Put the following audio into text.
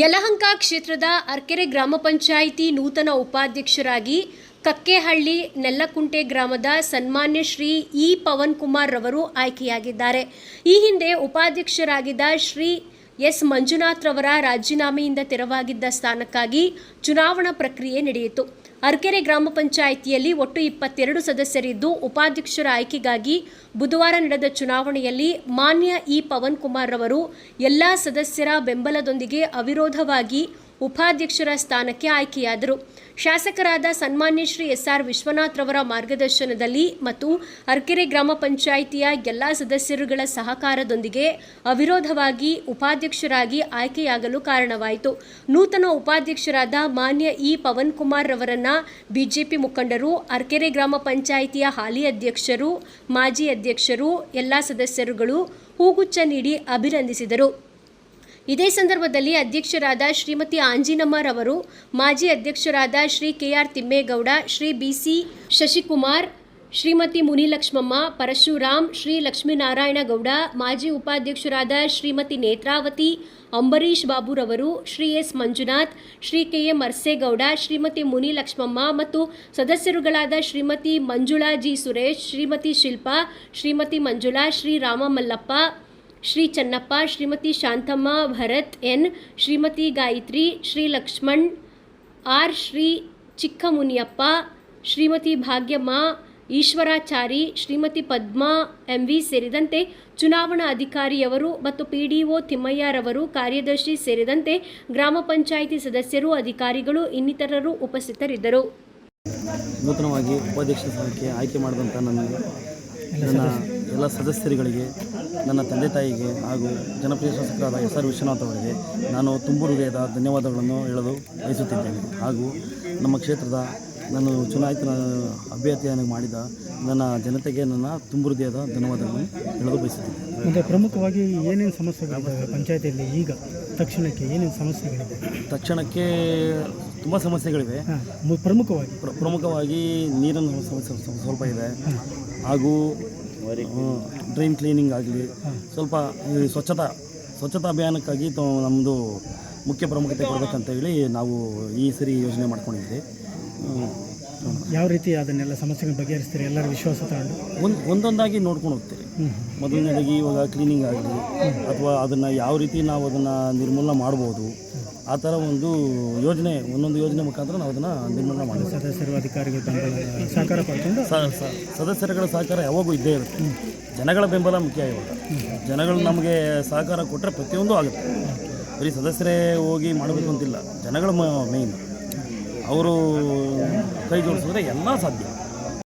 ಯಲಹಂಕ ಕ್ಷೇತ್ರದ ಅರ್ಕೆರೆ ಗ್ರಾಮ ಪಂಚಾಯಿತಿ ನೂತನ ಉಪಾಧ್ಯಕ್ಷರಾಗಿ ಕಕ್ಕೆಹಳ್ಳಿ ನೆಲ್ಲಕುಂಟೆ ಗ್ರಾಮದ ಸನ್ಮಾನ್ಯ ಶ್ರೀ ಇ ಪವನ್ ಕುಮಾರ್ ರವರು ಆಯ್ಕೆಯಾಗಿದ್ದಾರೆ. ಈ ಹಿಂದೆ ಉಪಾಧ್ಯಕ್ಷರಾಗಿದ್ದ ಶ್ರೀ ಎಸ್ ಮಂಜುನಾಥ್ ರವರ ರಾಜೀನಾಮೆಯಿಂದ ತೆರವಾಗಿದ್ದ ಸ್ಥಾನಕ್ಕಾಗಿ ಚುನಾವಣಾ ಪ್ರಕ್ರಿಯೆ ನಡೆಯಿತು. ಅರ್ಕೆರೆ ಗ್ರಾಮ ಪಂಚಾಯಿತಿಯಲ್ಲಿ ಒಟ್ಟು ಇಪ್ಪತ್ತೆರಡು ಸದಸ್ಯರಿದ್ದು, ಉಪಾಧ್ಯಕ್ಷರ ಆಯ್ಕೆಗಾಗಿ ಬುಧವಾರ ನಡೆದ ಚುನಾವಣೆಯಲ್ಲಿ ಮಾನ್ಯ ಇ ಪವನ್ ಕುಮಾರ್ ರವರು ಎಲ್ಲ ಸದಸ್ಯರ ಬೆಂಬಲದೊಂದಿಗೆ ಅವಿರೋಧವಾಗಿ ಉಪಾಧ್ಯಕ್ಷರ ಸ್ಥಾನಕ್ಕೆ ಆಯ್ಕೆಯಾದರು. ಶಾಸಕರಾದ ಸನ್ಮಾನ್ಯ ಶ್ರೀ ಎಸ್ ಆರ್ ವಿಶ್ವನಾಥ್ ರವರ ಮಾರ್ಗದರ್ಶನದಲ್ಲಿ ಮತ್ತು ಅರ್ಕೆರೆ ಗ್ರಾಮ ಪಂಚಾಯಿತಿಯ ಎಲ್ಲ ಸದಸ್ಯರುಗಳ ಸಹಕಾರದೊಂದಿಗೆ ಅವಿರೋಧವಾಗಿ ಉಪಾಧ್ಯಕ್ಷರಾಗಿ ಆಯ್ಕೆಯಾಗಲು ಕಾರಣವಾಯಿತು. ನೂತನ ಉಪಾಧ್ಯಕ್ಷರಾದ ಮಾನ್ಯ ಇ ಪವನ್ ಕುಮಾರ್ ರವರನ್ನ ಬಿಜೆಪಿ ಮುಖಂಡರು, ಅರ್ಕೆರೆ ಗ್ರಾಮ ಪಂಚಾಯಿತಿಯ ಹಾಲಿ ಅಧ್ಯಕ್ಷರು, ಮಾಜಿ ಅಧ್ಯಕ್ಷರು, ಎಲ್ಲ ಸದಸ್ಯರುಗಳು ಹೂಗುಚ್ಛ ನೀಡಿ ಅಭಿನಂದಿಸಿದರು. ಇದೇ ಸಂದರ್ಭದಲ್ಲಿ ಅಧ್ಯಕ್ಷರಾದ ಶ್ರೀಮತಿ ಆಂಜಿನಮ್ಮರವರು, ಮಾಜಿ ಅಧ್ಯಕ್ಷರಾದ Shri K R Thimmegowda, Shri B C Shashikumar, Shrimati Munilakshmamma, Parashuram, Shri Lakshminarayana Gowda ಮಾಜಿ ಉಪಾಧ್ಯಕ್ಷರಾದ Shrimati Netravati Ambareesh ಬಾಬುರವರು, Shri S Manjunath, Shri K A Marsegowda, Shrimati Munilakshmamma ಮತ್ತು ಸದಸ್ಯರುಗಳಾದ Shrimati Manjula G Suresh, Shrimati Shilpa, Shrimati Manjula, Shri Rama Mallappa Shri Channappa Shrimati Shanthamma Bharath N Shrimati Gayathri Shri Lakshman R Shri Chikkamuniyappa Shrimati Bhagyamma Eshwarachari Shrimati Padma M V ಸೇರಿದಂತೆ ಚುನಾವಣಾ ಅಧಿಕಾರಿಯವರು ಮತ್ತು P D O ತಿಮ್ಮಯ್ಯರವರು ಕಾರ್ಯದರ್ಶಿ ಸೇರಿದಂತೆ ಗ್ರಾಮ ಪಂಚಾಯಿತಿ ಸದಸ್ಯರು ಅಧಿಕಾರಿಗಳು ಇನ್ನಿತರರು ಉಪಸ್ಥಿತರಿದ್ದರು. ನೂತನವಾಗಿ ಉಪಾಧ್ಯಕ್ಷ ಸ್ಥಾನಕ್ಕೆ ಆಯ್ಕೆ ಮಾಡಿದಂಥ ನನ್ನ ಎಲ್ಲ ಸದಸ್ಯರುಗಳಿಗೆ ನನ್ನ ತಂದೆ ತಾಯಿಗೆ ಹಾಗೂ ಜನಪ್ರಿಯ ಶಾಸಕರಾದ ಎಸ್ ಆರ್ ವಿಶ್ವನಾಥ್ ಅವರಿಗೆ ನಾನು ತುಂಬು ಹೃದಯದ ಧನ್ಯವಾದಗಳನ್ನು ಹೇಳಲು ಬಯಸುತ್ತಿದ್ದೇನೆ. ಹಾಗೂ ನಮ್ಮ ಕ್ಷೇತ್ರದ ನಾನು ಚುನಾಯಿತ ಅಭ್ಯರ್ಥಿಯನ್ನು ಮಾಡಿದ ನನ್ನ ಜನತೆಗೆ ನನ್ನ ತುಂಬು ಹೃದಯದ ಧನ್ಯವಾದಗಳನ್ನು ಹೇಳಲು ಬಯಸುತ್ತೇನೆ ಮತ್ತು ಪ್ರಮುಖವಾಗಿ ಏನೇನು ಸಮಸ್ಯೆಗಳಿದ್ದಾವೆ ಪಂಚಾಯತಿಯಲ್ಲಿ ಈಗ ತಕ್ಷಣಕ್ಕೆ ಏನೇನು ಸಮಸ್ಯೆಗಳಿದೆ? ತಕ್ಷಣಕ್ಕೆ ತುಂಬ ಸಮಸ್ಯೆಗಳಿವೆ. ಪ್ರಮುಖವಾಗಿ. ಪ್ರ- ಪ್ರಮುಖವಾಗಿ ನೀರಿನ ಸಮಸ್ಯೆ ಸ್ವಲ್ಪ ಇದೆ. ಹಾಗೂ ಡ್ರೈನ್ ಕ್ಲೀನಿಂಗ್ ಆಗಲಿ. ಸ್ವಲ್ಪ ಸ್ವಚ್ಛತಾ ಸ್ವಚ್ಛತಾ ಅಭಿಯಾನಕ್ಕಾಗಿ ತ- ನಮ್ಮದು ಮುಖ್ಯ ಪ್ರಾಮುಖ್ಯತೆ ಕೊಡಬೇಕಂತ ಹೇಳಿ ನಾವು ಈ ಸರಿ ಯೋಜನೆ ಮಾಡ್ಕೊಂಡಿದ್ವಿ. ಯಾವ ರೀತಿ ಅದನ್ನೆಲ್ಲ ಸಮಸ್ಯೆಗಳು ಬಗೆಹರಿಸ್ತೀರಿ? ಎಲ್ಲರ ವಿಶ್ವಾಸ ತಗೊಂಡು? ಒಂದು ಒಂದೊಂದಾಗಿ ನೋಡ್ಕೊಂಡು ಹೋಗ್ತೀವಿ. ಮೊದಲನೇದಾಗಿ ಇವಾಗ ಕ್ಲೀನಿಂಗ್ ಆಗಲಿ ಅಥವಾ ಅದನ್ನು ಯಾವ ರೀತಿ ನಾವು ಅದನ್ನು ನಿರ್ಮೂಲನೆ ಮಾಡ್ಬೋದು ಆ ಥರ ಒಂದು ಯೋಜನೆ ಒಂದೊಂದು ಯೋಜನೆ ಮುಖಾಂತರ ನಾವು ಅದನ್ನು ನಿರ್ಮಾಣ ಮಾಡಿದ್ವಿ ಸದಸ್ಯರು ಅಧಿಕಾರಿಗಳು ಬೆಂಬಲ ಸಹಕಾರ ಪಡ್ಕೊಂಡು ಸದಸ್ಯರುಗಳ ಸಹಕಾರ ಯಾವಾಗೂ ಇದ್ದೇ ಇರುತ್ತೆ. ಜನಗಳ ಬೆಂಬಲ ಮುಖ್ಯ ಇವಾಗ. ಜನಗಳು ನಮಗೆ ಸಹಕಾರ ಕೊಟ್ಟರೆ ಪ್ರತಿಯೊಂದು ಆಗುತ್ತೆ. ಬರೀ ಸದಸ್ಯರೇ ಹೋಗಿ ಮಾಡಬೇಕು ಅಂತಿಲ್ಲ ಜನಗಳ ಮೇಯ್ನ್. ಅವರು ಕೈ ಜೋಡಿಸಿದ್ರೆ ಎಲ್ಲ ಸಾಧ್ಯ.